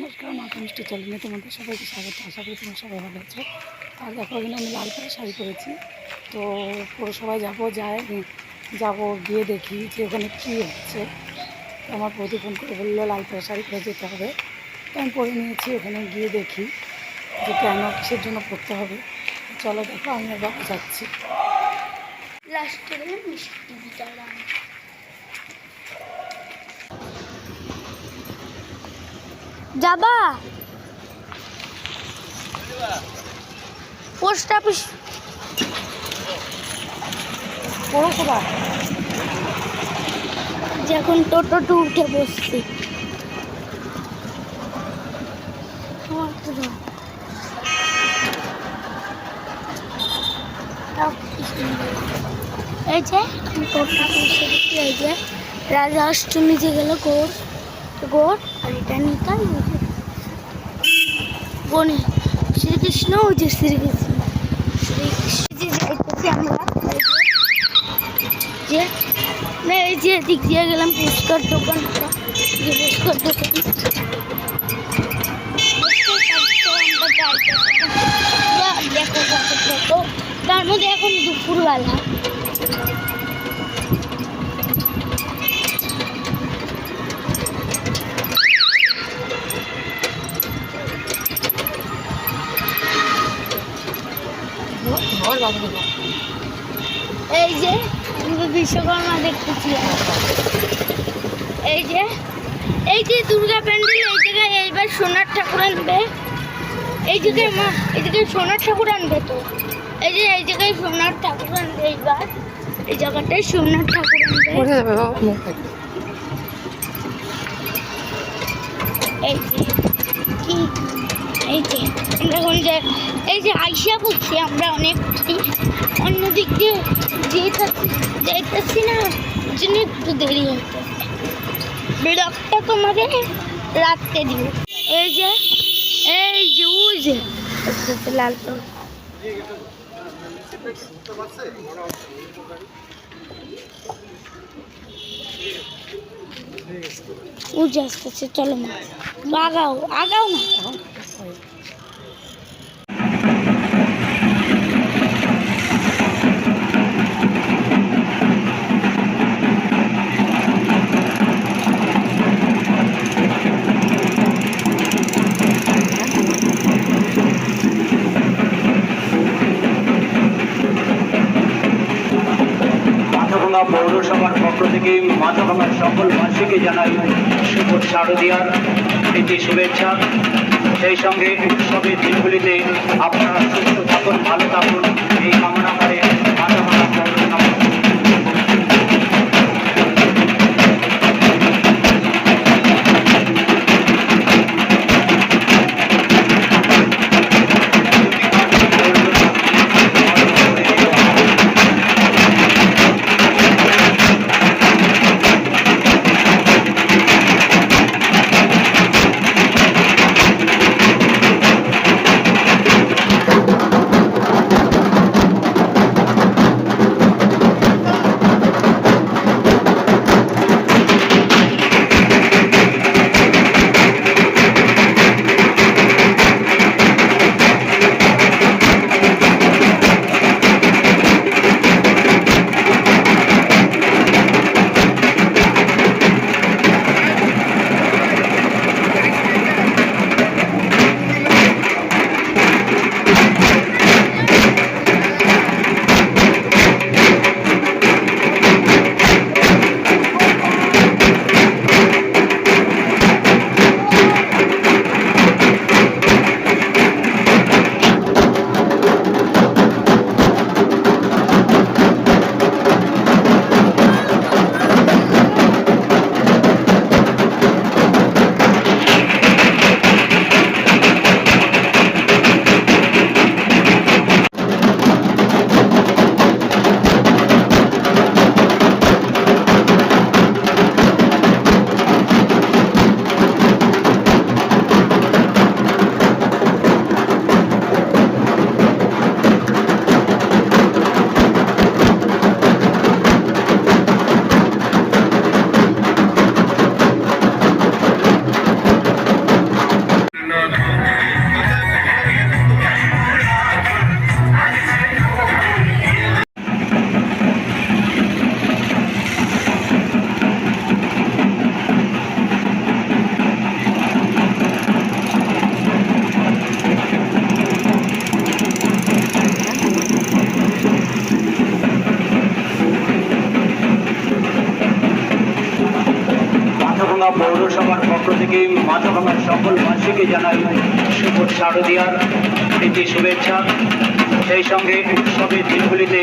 নমস্কার মাথা মিষ্টি চ্যানেলে তোমাদের সবাইকে স্বাগত। আশা করি তোমরা সবাই ভালো আছো। আর দেখো এখানে আমি লাল পাড়া শাড়ি পরেছি। তো পৌরসভায় যাব, যাই, যাব, গিয়ে দেখি যে ওখানে কী হচ্ছে। আমার প্রতি ফোন করে বলল, লাল পাড়া শাড়ি পরে যেতে হবে। তো আমি পরে নিয়েছি, ওখানে গিয়ে দেখি যে কেন, কিসের জন্য পড়তে হবে। চলো দেখো, আমি আর বাবা যাচ্ছি লাস্টে মিষ্টি যাবা? পোস্ট অফিস পৌরসভা উঠে বসছি। আমার তো দাও। দাও, মিষ্টি দাও। এই যে বসে এই যে। রাজা অষ্টমী যে গেল গোর। গোর আর এটা নিতাম বনে। শ্রীকৃষ্ণ, ওই যে শ্রীকৃষ্ণ। শ্রীকৃষ্ণ যে না, এই যে এদিক দিয়ে গেলাম পুষ্কর দোকানটা পুষ্কর দোকান। তার মধ্যে এখন দুপুরবেলা। ঘর বাবু এই যে বিশ্বকর্মা দেখতেছিলাম এই যে এই যে দুর্গা প্যান্ডেল এই জায়গায় এইবার সোনার ঠাকুর আনবে। এই জায়গায় মা এই জায়গায় সোনার ঠাকুর আনবে তো। এই যে এই জায়গায় সোনার ঠাকুর আনবে এইবার। এই জায়গাটায় সোনার ঠাকুর আনবে। এই যে কি? এই যে এখন যে এই যে আইসা বলছি আমরা অনেকটাই অন্য দিক দিয়ে যেতেছি যেতেছি না জন্য একটু দেরি হতে ব্লগটা তোমাদের রাখতে দিব। এই যে এই যে আস্তে লাল তো। ও যে আস্তে আস্তে চলো মা আগাও আগাও না। মাথাভাঙার সকল বাসীকে জানাই শুভ শারদীয়ার প্রীতি শুভেচ্ছা। সেই সঙ্গে উৎসবের দিনগুলিতে আপনারা সুস্থ থাকুন, ভালো থাকুন। এই কামনা করে পৌরসভার পক্ষ থেকে মাথাভাঙার সকল বাসীকে জানাই শুভ শারদীয়ার প্রীতি শুভেচ্ছা। সেই সঙ্গে উৎসবের দিনগুলিতে